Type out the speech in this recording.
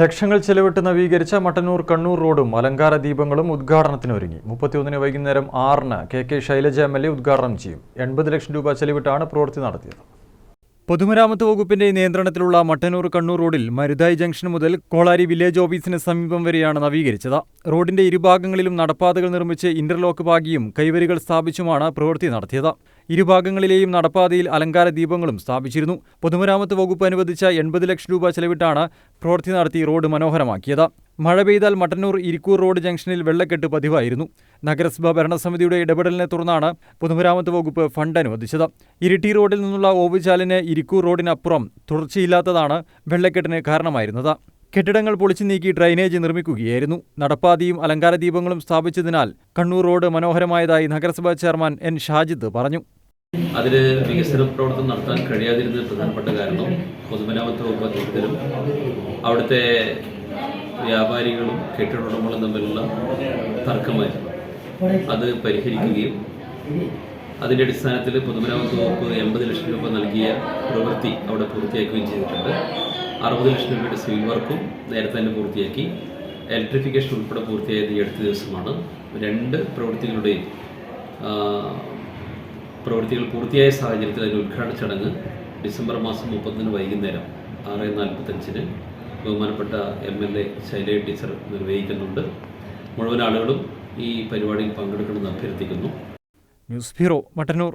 ലക്ഷങ്ങൾ ചെലവിട്ട് നവീകരിച്ച മട്ടന്നൂർ കണ്ണൂർ റോഡും അലങ്കാര ദീപങ്ങളും ഉദ്ഘാടനത്തിനൊരുങ്ങി. മുപ്പത്തിയൊന്നിന് വൈകുന്നേരം ആറിന് K K Shailaja M L A ഉദ്ഘാടനം ചെയ്യും. എൺപത് ലക്ഷം രൂപ ചെലവിട്ടാണ് പ്രവൃത്തി നടത്തിയത്. പൊതുമരാമത്ത് വകുപ്പിന്റെ നിയന്ത്രണത്തിലുള്ള മട്ടന്നൂർ കണ്ണൂർ റോഡിൽ മരുതായി ജംഗ്ഷൻ മുതൽ കോളാരി വില്ലേജ് ഓഫീസിന് സമീപം വരെയാണ് നവീകരിച്ചത്. റോഡിന്റെ ഇരുഭാഗങ്ങളിലും നടപ്പാതകൾ നിർമ്മിച്ച് ഇന്റർലോക്ക് പാകിയും കൈവരികൾ സ്ഥാപിച്ചുമാണ് പ്രവൃത്തി നടത്തിയത്. ഇരുഭാഗങ്ങളിലെയും നടപ്പാതയിൽ അലങ്കാര ദീപങ്ങളും സ്ഥാപിച്ചിരുന്നു. പൊതുമരാമത്ത് വകുപ്പ് അനുവദിച്ച എൺപത് ലക്ഷം രൂപ ചെലവിട്ടാണ് പ്രവൃത്തി നടത്തി റോഡ് മനോഹരമാക്കിയത്. മഴ പെയ്താൽ മട്ടന്നൂർ ഇരിക്കൂർ റോഡ് ജംഗ്ഷനിൽ വെള്ളക്കെട്ട് പതിവായിരുന്നു. നഗരസഭ ഭരണസമിതിയുടെ ഇടപെടലിനെ തുടർന്നാണ് പൊതുമരാമത്ത് വകുപ്പ് ഫണ്ട് അനുവദിച്ചത്. ഇരിട്ടി റോഡിൽ നിന്നുള്ള ഓവുചാലിന് ഇരിക്കൂർ റോഡിനപ്പുറം തുടർച്ചയില്ലാത്തതാണ് വെള്ളക്കെട്ടിന് കാരണമായിരുന്നത്. കെട്ടിടങ്ങൾ പൊളിച്ചു നീക്കി ഡ്രൈനേജ് നിർമ്മിക്കുകയായിരുന്നു. നടപ്പാതിയും അലങ്കാര ദീപങ്ങളും സ്ഥാപിച്ചതിനാൽ കണ്ണൂർ റോഡ് മനോഹരമായതായി നഗരസഭാ ചെയർമാൻ എൻ ഷാജിദ് പറഞ്ഞു. അതിൽ വികസന പ്രവർത്തനം നടത്താൻ കഴിയാതിരുന്നത് പ്രധാനപ്പെട്ട കാരണം പൊതുമരാമത്ത് വകുപ്പ് അധികൃതരും അവിടുത്തെ വ്യാപാരികളും കെട്ടിട ഉടമകളും തമ്മിലുള്ള തർക്കമായി അത് പരിഹരിക്കുകയും അതിന്റെ അടിസ്ഥാനത്തിൽ പൊതുമരാമത്ത് വകുപ്പ് എൺപത് ലക്ഷം രൂപ നൽകിയ പ്രവൃത്തി അവിടെ പൂർത്തിയാക്കുകയും ചെയ്തിട്ടുണ്ട്. അറുപത് ലക്ഷം രൂപയുടെ സിവിൽ വർക്കും നേരത്തെ തന്നെ പൂർത്തിയാക്കി. ഇലക്ട്രിഫിക്കേഷൻ ഉൾപ്പെടെ പൂർത്തിയായത് ഈ അടുത്ത ദിവസമാണ്. രണ്ട് പ്രവൃത്തികളുടെയും പ്രവൃത്തികൾ പൂർത്തിയായ സാഹചര്യത്തിൽ അതിന്റെ ഉദ്ഘാടന ചടങ്ങ് ഡിസംബർ മാസം മുപ്പത്തിന് വൈകുന്നേരം ആറ് നാൽപ്പത്തഞ്ചിന് ബഹുമാനപ്പെട്ട M L A Shailaja teacher നിർവഹിക്കുന്നുണ്ട്. മുഴുവൻ ആളുകളും ഈ പരിപാടിയിൽ പങ്കെടുക്കണമെന്ന് അഭ്യർത്ഥിക്കുന്നു. News bureau Mattannur.